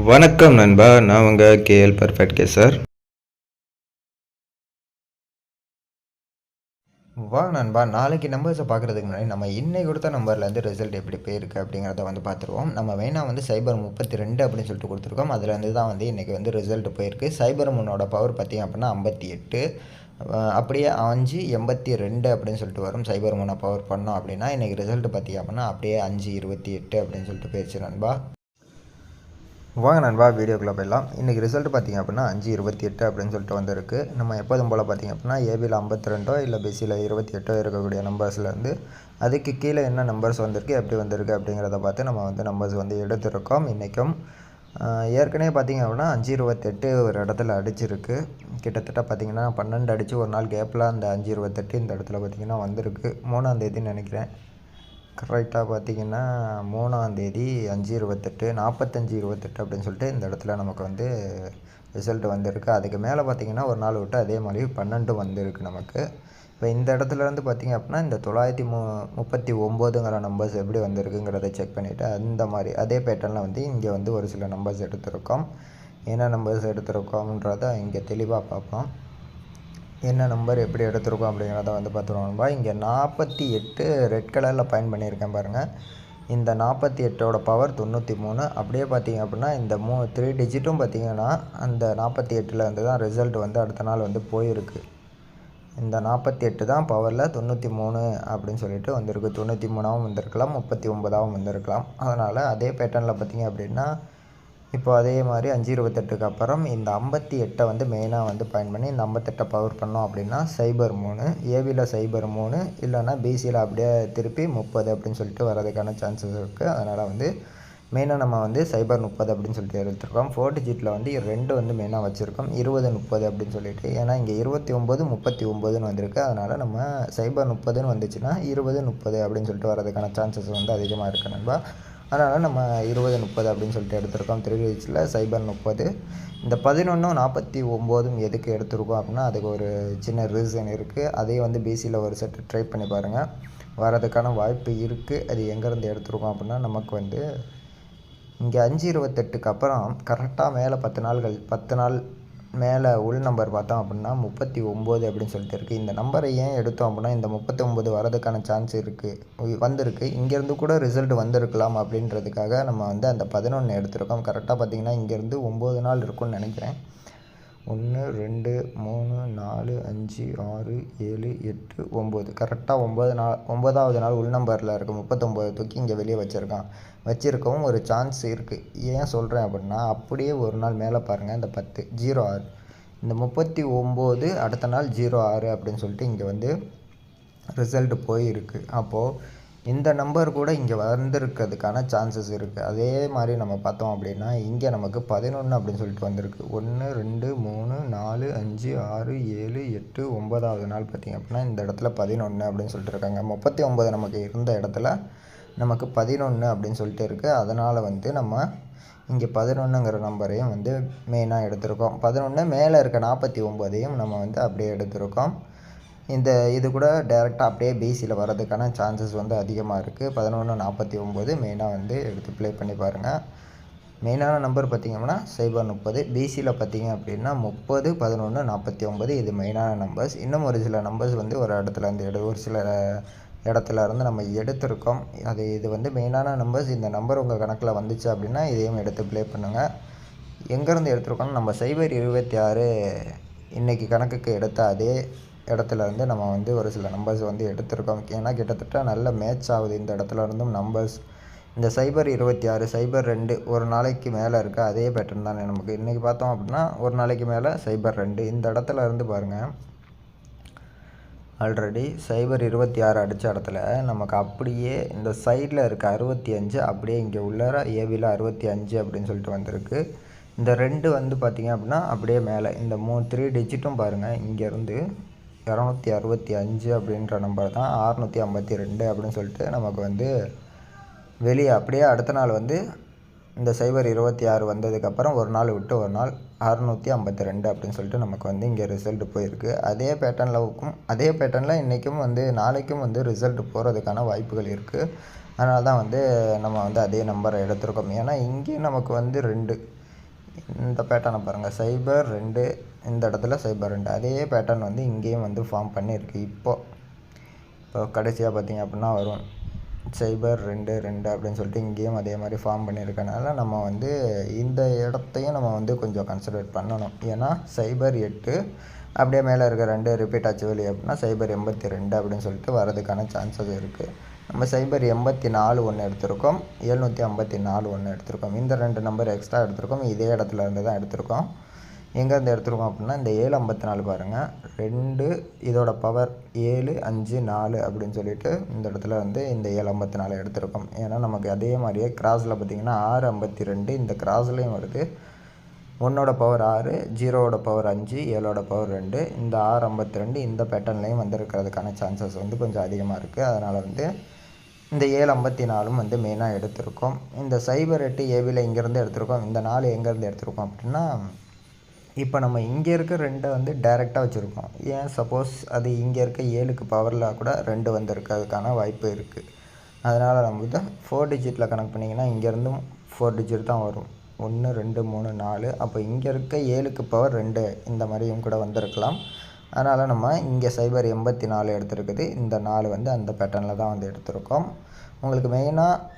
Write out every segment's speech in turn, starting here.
வணக்கம் நண்பா நான் உங்கள் கேஎல் பர்ஃபெக்ட் கே சார் வா நண்பா நாளைக்கு நம்பர்ஸை பார்க்குறதுக்கு முன்னாடி நம்ம இன்னைக்கு கொடுத்த நம்பர்லேருந்து ரிசல்ட் எப்படி போயிருக்கு அப்படிங்கிறத வந்து பார்த்துருவோம். நம்ம வேணா வந்து சைபர் முப்பத்தி ரெண்டு அப்படின்னு சொல்லிட்டு கொடுத்துருக்கோம். அதுலேருந்து தான் வந்து இன்றைக்கி வந்து ரிசல்ட் போயிருக்கு. சைபர் முன்னோட பவர் பார்த்திங்க அப்படின்னா ஐம்பத்தி எட்டு அப்படியே அஞ்சு எண்பத்தி ரெண்டு அப்படின்னு சொல்லிட்டு வரும். சைபர் மூனை பவர் பண்ணோம் அப்படின்னா இன்றைக்கி ரிசல்ட் பார்த்திங்க அப்படின்னா அப்படியே அஞ்சு இருபத்தி எட்டு அப்படின்னு சொல்லிட்டு போயிடுச்சு நண்பா. வாங்க நண்பா வீடியோக்குள்ளே போயிடலாம். இன்றைக்கி ரிசல்ட் பார்த்திங்க அப்படின்னா அஞ்சு இருபத்தி எட்டு அப்படின்னு சொல்லிட்டு வந்திருக்கு. நம்ம எப்போதும் போல் பார்த்திங்க அப்படின்னா ஏபியில் ஐம்பத்தி ரெண்டோ இல்லை பிசியில் இருபத்தி எட்டோ இருக்கக்கூடிய நம்பர்ஸ்லேருந்து அதுக்கு கீழே என்ன நம்பர்ஸ் வந்திருக்கு எப்படி வந்திருக்கு அப்படிங்கிறத பார்த்து நம்ம வந்து நம்பர்ஸ் வந்து எடுத்திருக்கோம். இன்றைக்கும் ஏற்கனவே பார்த்திங்க அப்படின்னா அஞ்சு இருபத்தெட்டு ஒரு இடத்துல அடிச்சிருக்கு. கிட்டத்தட்ட பார்த்திங்கன்னா பன்னெண்டு அடித்து ஒரு நாள் கேப்பில் அந்த அஞ்சு இருபத்தெட்டு இந்த இடத்துல பார்த்திங்கன்னா வந்திருக்கு. மூணாந்தேதின்னு நினைக்கிறேன். கரெக்டாக பார்த்தீங்கன்னா மூணாந்தேதி அஞ்சு இருபத்தெட்டு நாற்பத்தஞ்சு இருபத்தெட்டு அப்படின்னு சொல்லிட்டு இந்த இடத்துல நமக்கு வந்து ரிசல்ட் வந்திருக்கு. அதுக்கு மேலே பார்த்தீங்கன்னா ஒரு நாள் விட்டு அதே மாதிரி பன்னெண்டு வந்திருக்கு நமக்கு. இப்போ இந்த இடத்துல இருந்து பார்த்தீங்க அப்படின்னா இந்த தொள்ளாயிரத்தி மு முப்பத்தி ஒம்போதுங்கிற நம்பர்ஸ் எப்படி வந்திருக்குங்கிறத செக் பண்ணிவிட்டு அந்த மாதிரி அதே பேட்டர்னில் வந்து இங்கே வந்து ஒரு சில நம்பர்ஸ் எடுத்திருக்கோம். என்ன நம்பர்ஸ் எடுத்திருக்கோம்ன்றதை இங்கே தெளிவாக பார்ப்போம். என்ன நம்பர் எப்படி எடுத்திருக்கோம் அப்படிங்கிறத வந்து பார்த்துருவாங்கப்பா இங்கே நாற்பத்தி எட்டு ரெட் கலரில் பயன் பண்ணியிருக்கேன் பாருங்கள் இந்த நாற்பத்தி எட்டோட பவர் தொண்ணூற்றி மூணு. அப்படியே பார்த்தீங்க அப்படின்னா இந்த மூ த்ரீ டிஜிட்டும் பார்த்தீங்கன்னா அந்த நாற்பத்தி எட்டில் வந்து தான் ரிசல்ட் வந்து அடுத்த நாள் வந்து போயிருக்கு. இந்த நாற்பத்தி எட்டு தான் பவரில் தொண்ணூற்றி மூணு அப்படின்னு சொல்லிட்டு வந்திருக்கு. தொண்ணூற்றி மூணாவும் வந்திருக்கலாம் முப்பத்தி ஒன்பதாகவும் வந்திருக்கலாம். அதனால் அதே பேட்டர்னில் பார்த்தீங்க அப்படின்னா இப்போ அதே மாதிரி அஞ்சு இருபத்தெட்டுக்கு அப்புறம் இந்த ஐம்பத்தி எட்டை வந்து மெயினாக வந்து பயன் பண்ணி இந்த ஐம்பத்தெட்டை பவர் பண்ணோம் அப்படின்னா சைபர் மூணு ஏவியில் சைபர் மூணு இல்லைன்னா பிசியில் அப்படியே திருப்பி முப்பது அப்படின்னு சொல்லிட்டு வரதுக்கான சான்சஸ் இருக்குது அதனால் வந்து மெயினாக நம்ம வந்து சைபர் முப்பது அப்படின்னு சொல்லிட்டு எடுத்துருக்கோம். ஃபோர் டிஜிட்டில் வந்து ரெண்டு வந்து மெயினாக வச்சுருக்கோம். இருபது முப்பது அப்படின்னு சொல்லிட்டு. ஏன்னா இங்கே இருபத்தி ஒம்பது முப்பத்தி ஒம்பதுன்னு வந்திருக்கு. அதனால் நம்ம சைபர் முப்பதுன்னு வந்துச்சுன்னா இருபது முப்பது அப்படின்னு சொல்லிட்டு வரதுக்கான சான்சஸ் வந்து அதிகமாக இருக்குது நண்பா. அதனால் நம்ம இருபது முப்பது அப்படின்னு சொல்லிட்டு எடுத்திருக்கோம். த்ரீ வீக்ஸில் சைபர் முப்பது. இந்த பதினொன்றும் நாற்பத்தி ஒம்போதும் எதுக்கு எடுத்திருக்கோம் அப்படின்னா அதுக்கு ஒரு சின்ன ரீசன் இருக்குது அதே வந்து பிசியில் ஒரு செட்டு ட்ரை பண்ணி பாருங்கள் வரதுக்கான வாய்ப்பு இருக்குது அது எங்கேருந்து எடுத்திருக்கோம் அப்படின்னா நமக்கு வந்து இங்கே அஞ்சு இருபத்தெட்டுக்கு அப்புறம் கரெக்டாக மேலே பத்து நாள்கள் பத்து நாள் மேலே உள் நம்பர் பார்த்தோம் அப்படின்னா முப்பத்தி ஒம்பது அப்படின்னு சொல்லிட்டு இருக்குது இந்த நம்பரை ஏன் எடுத்தோம் அப்படின்னா இந்த முப்பத்தி ஒம்பது வரதுக்கான சான்ஸ் இருக்குது வந்திருக்கு. இங்கேருந்து கூட ரிசல்ட் வந்திருக்கலாம் அப்படின்றதுக்காக நம்ம வந்து அந்த பதினொன்று எடுத்திருக்கோம். கரெக்டாக பார்த்திங்கன்னா இங்கேருந்து ஒம்பது நாள் இருக்கும்னு நினைக்கிறேன். ஒன்று ரெண்டு மூணு நாலு அஞ்சு ஆறு ஏழு எட்டு ஒம்பது. கரெக்டாக ஒம்பது நாள் ஒம்பதாவது நாள் உள் நம்பரில் இருக்க முப்பத்தொம்போது தூக்கி இங்கே வெளியே வச்சுருக்கான். வச்சுருக்கவும் ஒரு சான்ஸ் இருக்குது ஏன் சொல்கிறேன் அப்படின்னா அப்படியே ஒரு நாள் மேலே பாருங்கள் இந்த பத்து. ஜீரோ ஆறு. இந்த முப்பத்தி ஒம்பது அடுத்த நாள் ஜீரோ ஆறு அப்படின்னு சொல்லிட்டு இங்கே வந்து ரிசல்ட் போயிருக்கு. அப்போது இந்த நம்பர் கூட இங்கே வந்திருக்கிறதுக்கான சான்சஸ் இருக்குது அதே மாதிரி நம்ம பார்த்தோம் அப்படின்னா இங்கே நமக்கு பதினொன்று அப்படின்னு சொல்லிட்டு வந்திருக்கு. ஒன்று ரெண்டு மூணு நாலு அஞ்சு ஆறு ஏழு எட்டு ஒம்பதாவது நாள் பார்த்திங்க அப்படின்னா இந்த இடத்துல பதினொன்று அப்படின்னு சொல்லிட்டு இருக்காங்க. முப்பத்தி ஒம்பது நமக்கு இருந்த இடத்துல நமக்கு பதினொன்று அப்படின்னு சொல்லிட்டு இருக்குது அதனால் வந்து நம்ம இங்கே பதினொன்றுங்கிற நம்பரையும் வந்து மெயினாக எடுத்திருக்கோம். பதினொன்று மேலே இருக்க நாற்பத்தி ஒம்போதையும் நம்ம வந்து அப்படியே எடுத்திருக்கோம். இந்த இது கூட டேரெக்டாக அப்படியே பிசியில் வர்றதுக்கான சான்சஸ் வந்து அதிகமாக இருக்குது பதினொன்று நாற்பத்தி ஒம்பது மெயினாக வந்து எடுத்து ப்ளே பண்ணி பாருங்கள் மெயினான நம்பர் பார்த்திங்கன்னா சைபர் முப்பது. பிசியில் பார்த்தீங்க அப்படின்னா முப்பது பதினொன்று நாற்பத்தி ஒம்பது இது மெயினான நம்பர்ஸ் இன்னும் ஒரு சில நம்பர்ஸ் வந்து ஒரு இடத்துல இருந்து எடு ஒரு சில இடத்துல இருந்து நம்ம எடுத்திருக்கோம். அது இது வந்து மெயினான நம்பர்ஸ் இந்த நம்பர் உங்கள் கணக்கில் வந்துச்சு அப்படின்னா இதையும் எடுத்து ப்ளே பண்ணுங்கள் எங்கேருந்து எடுத்திருக்கோம்னா நம்ம சைபர் இருபத்தி ஆறு இன்றைக்கி கணக்குக்கு எடுத்த அதே இடத்துல இருந்து நம்ம வந்து ஒரு சில நம்பர்ஸ் வந்து எடுத்திருக்கோம். ஏன்னா கிட்டத்தட்ட நல்ல மேட்ச் ஆகுது இந்த இடத்துல இருந்தும் நம்பர்ஸ் இந்த சைபர் இருபத்தி ஆறு சைபர் ரெண்டு ஒரு நாளைக்கு மேலே இருக்க. அதே பேட்டர்ன் தானே நமக்கு. இன்றைக்கி பார்த்தோம் அப்படின்னா ஒரு நாளைக்கு மேலே சைபர் ரெண்டு. இந்த இடத்துல இருந்து பாருங்கள் ஆல்ரெடி சைபர் இருபத்தி ஆறு அடித்த இடத்துல நமக்கு அப்படியே இந்த சைடில் இருக்க அறுபத்தி அஞ்சு அப்படியே இங்கே உள்ளார ஏவியில் அறுபத்தி அஞ்சு அப்படின்னு சொல்லிட்டு வந்திருக்கு. இந்த ரெண்டு வந்து பார்த்திங்க அப்படின்னா அப்படியே மேலே. இந்த மூணு த்ரீ டிஜிட்டும் பாருங்கள் இங்கேருந்து இரநூத்தி அறுபத்தி அஞ்சு அப்படின்ற நம்பர் தான். அறுநூற்றி ஐம்பத்தி ரெண்டு அப்படின்னு சொல்லிட்டு நமக்கு வந்து வெளியே அப்படியே அடுத்த நாள் வந்து இந்த சைபர் இருபத்தி ஆறு வந்ததுக்கப்புறம் ஒரு நாள் விட்டு ஒரு நாள் அறுநூற்றி ஐம்பத்தி ரெண்டு அப்படின்னு சொல்லிட்டு நமக்கு வந்து இங்கே ரிசல்ட் போயிருக்கு. அதே பேட்டர்னில் அதே பேட்டர்னில் இன்றைக்கும் வந்து நாளைக்கும் வந்து ரிசல்ட் போகிறதுக்கான வாய்ப்புகள் இருக்குது அதனால தான் வந்து நம்ம வந்து அதே நம்பரை எடுத்திருக்கோம். ஏன்னா இங்கேயும் நமக்கு வந்து ரெண்டு. இந்த பேட்டர்னை பாருங்கள் சைபர் ரெண்டு இந்த இடத்துல சைபர் ரெண்டு அதே பேட்டர்ன் வந்து இங்கேயும் வந்து ஃபார்ம் பண்ணியிருக்கு. இப்போது இப்போ கடைசியாக பார்த்தீங்க அப்படின்னா வரும். சைபர் ரெண்டு ரெண்டு அப்படின்னு சொல்லிட்டு இங்கேயும் அதே மாதிரி ஃபார்ம் பண்ணியிருக்கனால நம்ம வந்து இந்த இடத்தையும் நம்ம வந்து கொஞ்சம் கன்சிடர் பண்ணணும். ஏன்னா சைபர் எட்டு அப்படியே மேலே இருக்க ரெண்டு ரிப்பீட் ஆச்சு வெளியே அப்படின்னா சைபர் எண்பத்தி ரெண்டு அப்படின்னு சொல்லிட்டு வரதுக்கான சான்சஸ் இருக்குது நம்ம சைபர் எண்பத்தி நாலு ஒன்று எடுத்திருக்கோம். எழுநூற்றி ஐம்பத்தி நாலு ஒன்று எடுத்திருக்கோம். இந்த ரெண்டு நம்பர் எக்ஸ்ட்ரா எடுத்திருக்கோம். இதே இடத்துல இருந்து தான் எடுத்திருக்கோம். எங்கேருந்து எடுத்துருக்கோம் அப்படின்னா இந்த ஏழு ஐம்பத்தி நாலு பாருங்கள் ரெண்டு இதோட பவர் ஏழு அஞ்சு நாலு அப்படின்னு சொல்லிட்டு இந்த இடத்துல வந்து இந்த ஏழு ஐம்பத்தி நாலு எடுத்திருக்கோம். ஏன்னா நமக்கு அதே மாதிரியே கிராஸில் பார்த்திங்கன்னா ஆறு ஐம்பத்தி ரெண்டு இந்த கிராஸ்லேயும் வருது. ஒன்னோட பவர் ஆறு ஜீரோவோட பவர் அஞ்சு ஏழோட பவர் ரெண்டு. இந்த ஆறு ஐம்பத்தி ரெண்டு இந்த பேட்டர்ன்லேயும் வந்துருக்கிறதுக்கான சான்சஸ் வந்து கொஞ்சம் அதிகமாக இருக்குது அதனால் வந்து இந்த ஏழு ஐம்பத்தி நாலும் வந்து மெயினாக எடுத்திருக்கோம். இந்த சைபர் எட்டு ஏபியில் இங்கேருந்து எடுத்திருக்கோம். இந்த நாலு எங்கேருந்து எடுத்திருக்கோம் அப்படின்னா இப்போ நம்ம இங்கே இருக்க ரெண்டை வந்து டைரெக்டாக வச்சுருக்கோம். ஏன்? சப்போஸ் அது இங்கே இருக்க ஏழுக்கு பவரில் கூட ரெண்டு வந்திருக்கிறதுக்கான வாய்ப்பு இருக்குது அதனால் நம்ம வந்து ஃபோர் டிஜிட்டில் கனெக்ட் பண்ணிங்கன்னா இங்கேருந்தும் ஃபோர் டிஜிட் தான் வரும். ஒன்று ரெண்டு மூணு நாலு. அப்போ இங்கே இருக்க ஏழுக்கு பவர் ரெண்டு இந்த மாதிரியும் கூட வந்திருக்கலாம். அதனால் நம்ம இங்கே சைபர் எண்பத்தி நாலு எடுத்திருக்குது. இந்த நாலு வந்து அந்த பேட்டர்னில் தான் வந்து எடுத்திருக்கோம். உங்களுக்கு மெயினாக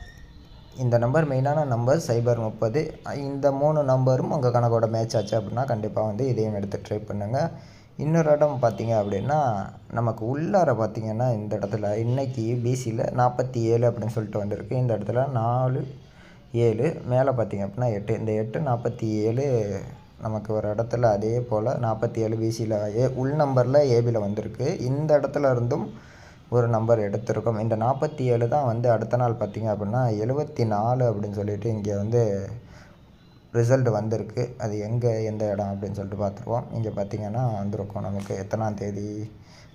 இந்த நம்பர் மெயினான நம்பர் சைபர் முப்பது. இந்த மூணு நம்பரும் உங்கள் கணக்கோட மேட்ச் ஆச்சு அப்படின்னா கண்டிப்பாக வந்து இதையும் எடுத்து ட்ரை பண்ணுங்கள் இன்னொரு இடம் பார்த்தீங்க அப்படின்னா நமக்கு உள்ளார பார்த்தீங்கன்னா இந்த இடத்துல இன்றைக்கி பிசியில் நாற்பத்தி ஏழு அப்படின்னு சொல்லிட்டு வந்திருக்கு. இந்த இடத்துல நாலு ஏழு மேலே பார்த்தீங்க அப்படின்னா எட்டு. இந்த எட்டு நாற்பத்தி ஏழு நமக்கு ஒரு இடத்துல அதே போல் நாற்பத்தி ஏழு பிசியில் ஏ உள் நம்பரில் ஏபியில் வந்திருக்கு. இந்த இடத்துல இருந்தும் ஒரு நம்பர் எடுத்திருக்கோம். இந்த நாற்பத்தி ஏழு தான் வந்து அடுத்த நாள் பார்த்திங்க அப்படின்னா எழுபத்தி நாலு அப்படின்னு சொல்லிட்டு இங்கே வந்து ரிசல்ட் வந்திருக்கு. அது எங்கே எந்த இடம் அப்படின்னு சொல்லிட்டு பார்த்துருவோம். இங்கே பார்த்திங்கன்னா வந்திருக்கும் நமக்கு எத்தனாம் தேதி?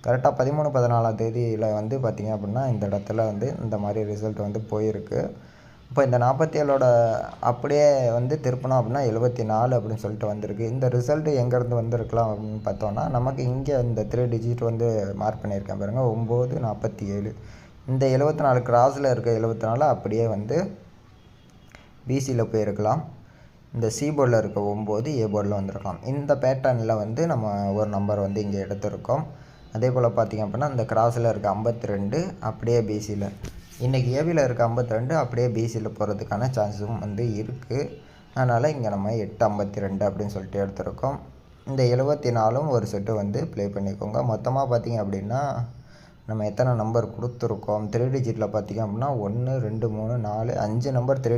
கரெக்டாக பதிமூணு பதினாலாம் தேதியில் வந்து பார்த்திங்க அப்படின்னா இந்த இடத்துல வந்து இந்த மாதிரி ரிசல்ட் வந்து போயிருக்கு. இப்போ இந்த நாற்பத்தி ஏழோட அப்படியே வந்து திருப்பினோம் அப்படின்னா எழுபத்தி நாலு அப்படின்னு சொல்லிட்டு வந்திருக்கு. இந்த ரிசல்ட்டு எங்கேருந்து வந்திருக்கலாம் அப்படின்னு பார்த்தோன்னா நமக்கு இங்கே இந்த த்ரீ டிஜிட் வந்து மார்க் பண்ணியிருக்கேன் பாருங்கள் ஒம்பது நாற்பத்தி ஏழு இந்த எழுபத்தி நாலு கிராஸில் இருக்க எழுபத்தி நாலு அப்படியே வந்து பிசியில் போயிருக்கலாம். இந்த சி போர்டில் இருக்க ஒம்பது ஏ போர்டில் வந்திருக்கலாம். இந்த பேட்டர்னில் வந்து நம்ம ஒரு நம்பர் வந்து இங்கே எடுத்திருக்கோம். அதே போல் பார்த்திங்க அப்படின்னா இந்த கிராஸில் இருக்க ஐம்பத்தி ரெண்டு அப்படியே பிசியில் இன்றைக்கி ஏபியில் இருக்க ஐம்பத்தி ரெண்டு அப்படியே பிசியில் போகிறதுக்கான சான்ஸும் வந்து இருக்குது அதனால் இங்கே நம்ம எட்டு ஐம்பத்தி ரெண்டு அப்படின்னு சொல்லிட்டு எடுத்திருக்கோம். இந்த எழுபத்தி நாலும் ஒரு செட்டு வந்து ப்ளே பண்ணிக்கோங்க. மொத்தமாக பார்த்திங்க அப்படின்னா நம்ம எத்தனை நம்பர் கொடுத்துருக்கோம்? த்ரீ டிஜிட்டில் பார்த்திங்க அப்படின்னா ஒன்று ரெண்டு மூணு நாலு அஞ்சு நம்பர் த்ரீ